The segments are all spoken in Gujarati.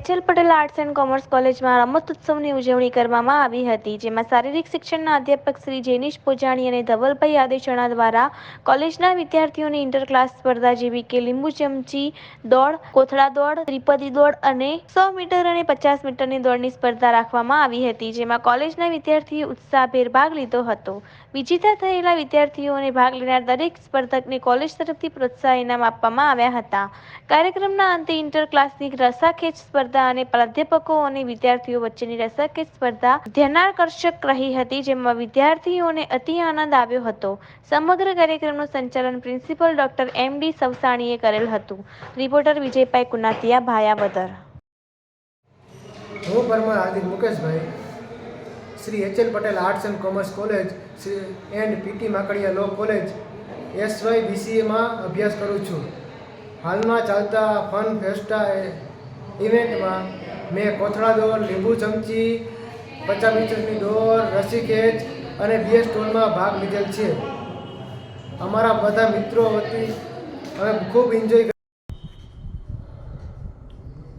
HL Patel arts and commerce કોલેજમાં રમતોત્સવની ઉજવણી કરવામાં આવી હતી, જેમાં શારીરિક શિક્ષણના અધ્યાપક શ્રી જેનિશ પોજાણી અને ધવલભાઈ આદેશણા દ્વારા કોલેજના વિદ્યાર્થીઓની ઇન્ટર ક્લાસ સ્પર્ધા જેવી કે લીંબુ ચમચી દોડ, કોથળા દોડ, ત્રિપદી દોડ અને સો મીટર અને પચાસ મીટરની દોડની સ્પર્ધા રાખવામાં આવી હતી, જેમાં કોલેજના વિદ્યાર્થીઓ ઉત્સાહભેર ભાગ લીધો હતો. વિજેતા થયેલા વિદ્યાર્થીઓને ભાગ લેનાર દરેક સ્પર્ધકને કોલેજ તરફથી પ્રોત્સાહન ઇનામ આપવામાં આવ્યા હતા. કાર્યક્રમના અંતે ઇન્ટર ક્લાસની રસાખેંચ સ્પર્ધા અને પ્રાધ્યાપકો અને વિદ્યાર્થીઓ વચ્ચેની રસાખેંચ સ્પર્ધા ધ્યાનાકર્ષક રહી હતી, જેમાં વિદ્યાર્થીઓને અતિ આનંદ આવ્યો હતો. સમગ્ર કાર્યક્રમનું સંચાલન પ્રિન્સિપલ ડોક્ટર એમ ડી સવસાણીએ કરેલ હતું. રિપોર્ટર વિજયભાઈ કુનાતિયા ભાયાવદર હું Parmar Hardik Mukeshbhai, Shri H L Patel arts and commerce college and PT Makadia law college, S Y બીસીએમાં અભ્યાસ કરું છું. હાલમાં ચાલતા ફન ફેસ્ટા ઇવેન્ટમાં મેં કોથળા દોર, લીંબુ ચમચી, પચાસ મીટરની દોર રસી ખેંચ અને બીએસ ટોલમાં ભાગ લીધેલ છે. અમારા બધા મિત્રો વતી અમે ખૂબ એન્જોય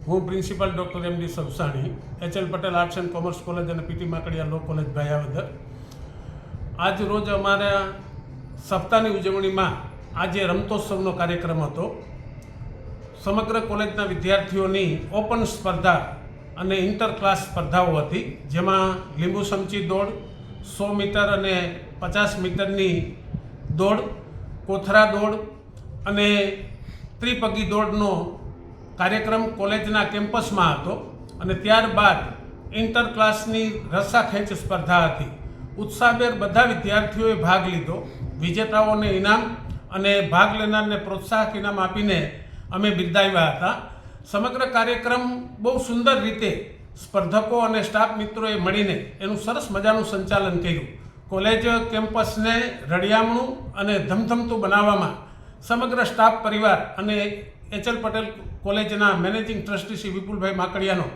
હું principal doctor M D Sabsani H L Patel arts and commerce college અને PT Makadia law college Bhayavadar. આજ રોજ અમારા સપ્તાહની ઉજવણીમાં આજે રમતોત્સવનો કાર્યક્રમ હતો. સમગ્ર કોલેજના વિદ્યાર્થીઓની ઓપન સ્પર્ધા અને ઇન્ટર ક્લાસ સ્પર્ધાઓ હતી, જેમાં લીંબુ સમચી દોડ, સો મીટર અને પચાસ મીટરની દોડ, કોથરા દોડ અને ત્રિપગી દોડનો કાર્યક્રમ કોલેજના કેમ્પસમાં હતો અને ત્યારબાદ ઇન્ટર ક્લાસની રસ્સાખેંચ સ્પર્ધા હતી. ઉત્સાહભેર બધા વિદ્યાર્થીઓએ ભાગ લીધો. વિજેતાઓને ઇનામ અને ભાગ લેનારને પ્રોત્સાહક ઇનામ આપીને અમે બિરદાવ્યા હતા. સમગ્ર કાર્યક્રમ બહુ સુંદર રીતે સ્પર્ધકો અને સ્ટાફ મિત્રોએ મળીને એનું સરસ મજાનું સંચાલન કર્યું. કોલેજ કેમ્પસને રળિયામણું અને ધમધમતું બનાવવામાં સમગ્ર સ્ટાફ પરિવાર અને એચ એલ પટેલ કોલેજના મેનેજિંગ ટ્રસ્ટી શ્રી વિપુલભાઈ માકડિયાનો